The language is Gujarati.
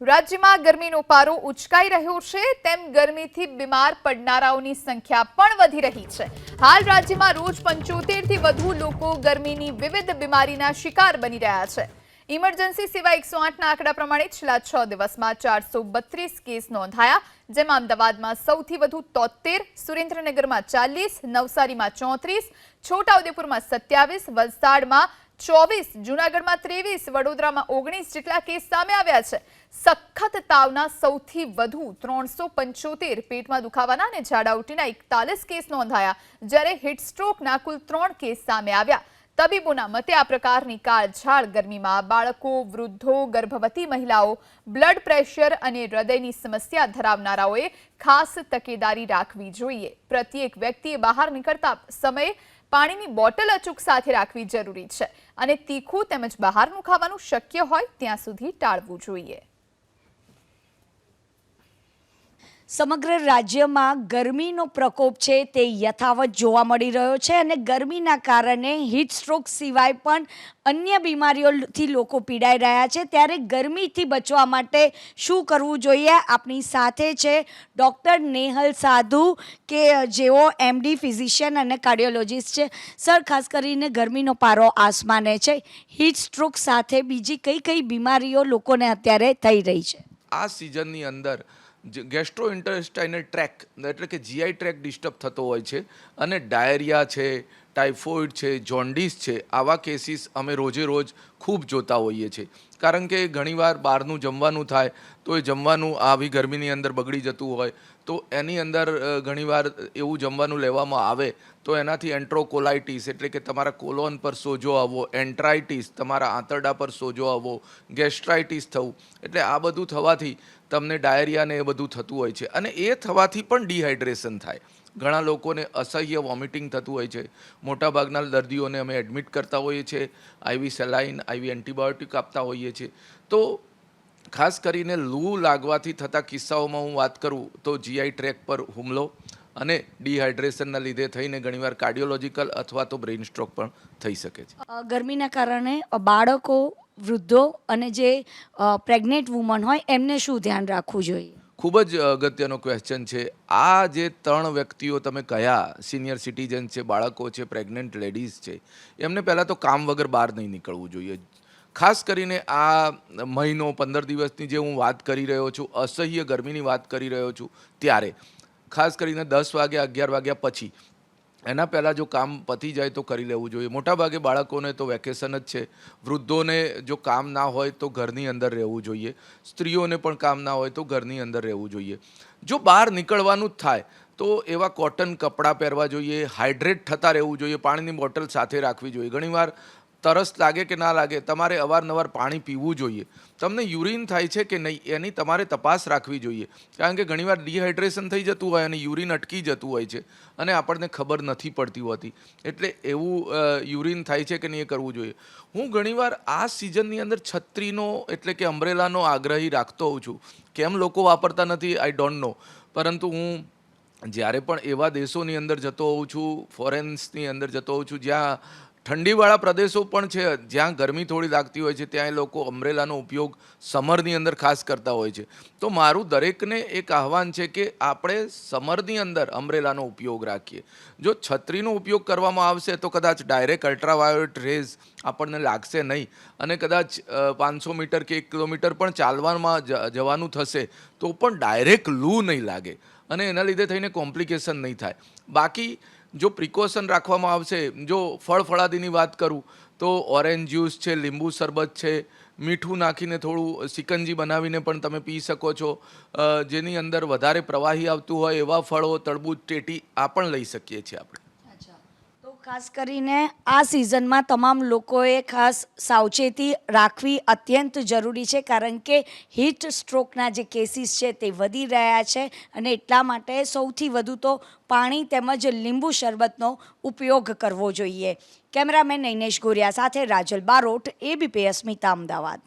રાજ્યમાં ગરમીનો પારો ઉચકાઈ રહ્યો છે, તેમ ગરમીથી બીમાર પડનારાઓની સંખ્યા પણ વધી રહી છે. હાલ રાજ્યમાં રોજ પંચોતેરથી વધુ લોકો ગરમીની વિવિધ બીમારીના શિકાર બની રહ્યા છે. ઇમરજન્સી સિવાય એકસો આઠના આંકડા પ્રમાણે છેલ્લા છ દિવસમાં ચારસો બત્રીસ કેસ નોંધાયા, જેમાં અમદાવાદમાં સૌથી વધુ તોતેર સુરેન્દ્રનગરમાં ચાલીસ, નવસારીમાં ચોત્રીસ, છોટાઉદેપુરમાં સત્યાવીસ, વલસાડમાં ચોવીસ, જૂનાગઢમાં ત્રેવીસ, વડોદરામાં ઓગણીસ જેટલા કેસ સામે આવ્યા છે. સખત તાવના સૌથી વધુ ત્રણસો પંચોતેર પેટમાં દુખાવાના અને ઝાડાઉટીના એકતાલીસ કેસ નોંધાયા, જ્યારે હિટસ્ટ્રોકના કુલ ત્રણ કેસ સામે આવ્યા. તબીબોના મતે આ પ્રકારની કાળઝાળ ગરમીમાં બાળકો, વૃદ્ધો, ગર્ભવતી મહિલાઓ, બ્લડ પ્રેશર અને હૃદયની સમસ્યા ધરાવનારાઓએ ખાસ તકેદારી રાખવી જોઈએ. પ્રત્યેક વ્યક્તિએ બહાર નીકળતા સમયે પાણીની બોટલ અચૂક સાથે રાખવી જરૂરી છે અને તીખું તેમજ બહારનું ખાવાનું શક્ય હોય ત્યાં સુધી ટાળવું જોઈએ. સમગ્ર રાજ્યમાં ગરમીનો પ્રકોપ છે તે યથાવત જોવા મળી રહ્યો છે અને ગરમીના કારણે હીટ સ્ટ્રોક સિવાય પણ અન્ય બીમારીઓથી લોકો પીડાઈ રહ્યા છે. ત્યારે ગરમીથી બચવા માટે શું કરવું જોઈએ? આપણી સાથે છે ડૉક્ટર નેહલ સાધુ, કે જેઓ એમડી ફિઝિશિયન અને કાર્ડિયોલોજિસ્ટ છે. સર, ખાસ કરીને ગરમીનો પારો આસમાને છે. હીટ સ્ટ્રોક સાથે બીજી કઈ કઈ બીમારીઓ લોકોને અત્યારે થઈ રહી છે? આ સિઝનની અંદર ગેસ્ટ્રો ઇન્ટેસ્ટાઇનલ ટ્રેક એટલે કે જીઆઈ ટ્રેક ડિસ્ટર્બ થતો હોય છે અને ડાયરિયા છે ટાઇફોઇડ છે જોન્ડિસ છે, આવા કેસીસ અમે રોજે રોજ ખૂબ જોતા હોઈએ છીએ. કારણ કે ઘણીવાર બહારનું જમવાનું થાય, તો એ જમવાનું આવી ગરમીની અંદર બગડી જતું હોય, તો એની અંદર ઘણીવાર એવું જમવાનું લેવામાં આવે, તો એનાથી એન્ટ્રોકોલાઇટિસ એટલે કે તમારા કોલોન પર સોજો આવવો, એન્ટ્રાઇટિસ તમારા આંતરડા પર સોજો આવવો, ગેસ્ટ્રાઇટિસ થવું, એટલે આ બધું થવાથી તમને ડાયરિયા ને એ બધું થતું હોય છે. અને એ થવાથી પણ ડિહાઇડ્રેશન થાય. ઘણા લોકોને અસહ્ય વોમિટિંગ થતું હોય છે. મોટાભાગના દર્દીઓને અમે એડમિટ કરતા હોઈએ છીએ આઈવી સેલાઇન આઈવી એન્ટીબાયોટિક આપતા હોઈએ છીએ. તો ખાસ કરીને લૂ લાગવાથી થતા કિસ્સાઓમાં હું વાત કરું તો જીઆઈ ટ્રેક પર હુમલો અને ડિહાઇડ્રેશનના લીધે થઈને ઘણીવાર કાર્ડિયોલોજીકલ અથવા તો બ્રેઇન સ્ટ્રોક પણ થઈ શકે છે. ગરમીના કારણે બાળકો, વૃદ્ધો અને જે પ્રેગ્નેન્ટ વુમન હોય એમને શું ધ્યાન રાખવું જોઈએ? ખૂબ જ અગત્યનો ક્વેશ્ચન છે. આ જે ત્રણ વ્યક્તિઓ તમે કયા સિનિયર સિટીઝન છે, બાળકો છે પ્રેગ્નન્ટ લેડીઝ છે, એમને પહેલાં તો કામ વગર બહાર નહીં નીકળવું જોઈએ. ખાસ કરીને આ મહિનો પંદર દિવસની જે હું વાત કરી રહ્યો છું, અસહ્ય ગરમીની વાત કરી રહ્યો છું, ત્યારે. ખાસ કરીને દસ વાગ્યા, અગિયાર વાગ્યા પછી. એના પહેલાં જો કામ પતી જાય તો કરી લેવું જોઈએ. મોટાભાગે બાળકોને તો વેકેશન જ છે. વૃદ્ધોને જો કામ ના હોય તો ઘરની અંદર રહેવું જોઈએ. સ્ત્રીઓને પણ કામ ના હોય તો ઘરની અંદર રહેવું જોઈએ. જો બહાર નીકળવાનું જ થાય, તો એવા કોટન કપડાં પહેરવા જોઈએ. હાઇડ્રેટ થતા રહેવું જોઈએ. પાણીની બોટલ સાથે રાખવી જોઈએ. ઘણીવાર તરસ લાગે કે ના લાગે, તમારે અવારનવાર પાણી પીવું જોઈએ. તમને યુરિન થાય છે કે નહીં, એની તમારે તપાસ રાખવી જોઈએ. કારણ કે ઘણીવાર ડિહાઇડ્રેશન થઈ જતું હોય અને યુરિન અટકી જતું હોય છે અને આપણને ખબર નથી પડતી હોતી. એટલે એવું યુરિન થાય છે કે નહીં એ કરવું જોઈએ. હું ઘણીવાર આ સિઝનની અંદર છત્રીનો એટલે કે અમ્બ્રેલાનો આગ્રહી રાખતો હોઉં છું. કેમ લોકો વાપરતા નથી, આઈ ડોન્ટ નો. પરંતુ હું જ્યારે પણ એવા દેશોની અંદર જતો હોઉં છું, ફોરેન્સની અંદર જતો હોઉં છું, જ્યાં ઠંડીવાળા પ્રદેશો પણ છે. જ્યાં ગરમી થોડી લાગતી હોય છે, ત્યાં એ લોકો અમ્બ્રેલાનો ઉપયોગ સમરની અંદર ખાસ કરતા હોય છે. તો મારું દરેકને એક આહવાન છે કે આપણે સમરની અંદર અમ્બ્રેલાનો ઉપયોગ રાખીએ. જો છત્રીનો ઉપયોગ કરવામાં આવશે, તો કદાચ ડાયરેક્ટ અલ્ટ્રાવાયોલેટ રેઝ આપણને લાગશે નહીં. અને કદાચ પાંચસો મીટર કે એક કિલોમીટર પણ ચાલવામાં જવાનું થશે, તો પણ ડાયરેક્ટ લૂ નહીં લાગે. અને એના લીધે થઈને કોમ્પ્લિકેશન નહીં થાય. બાકી જો પ્રિકોશન રાખવામાં આવશે, જો ફળ ફળાદીની વાત કરું, તો ઓરેન્જ જ્યુસ છે, લીંબુ શરબત છે, મીઠું નાખીને થોડું સિકંજી બનાવીને પણ તમે પી શકો છો. જેની અંદર વધારે પ્રવાહી આવતું હોય એવા ફળો, તરબૂચ, ટેટી આ પણ લઈ શકીએ છીએ આપણે. ખાસ કરીને આ સિઝનમાં તમામ લોકોએ ખાસ સાવચેતી રાખવી અત્યંત જરૂરી છે, કારણ કે હીટ સ્ટ્રોકના જે કેસીસ છે તે વધી રહ્યા છે અને એટલા માટે સૌથી વધુ તો પાણી તેમજ લીંબુ શરબતનો ઉપયોગ કરવો જોઈએ. કેમેરામેન નૈનેશ ગોરિયા સાથે રાજલ બારોટ એબીપી અસ્મિતા અમદાવાદ.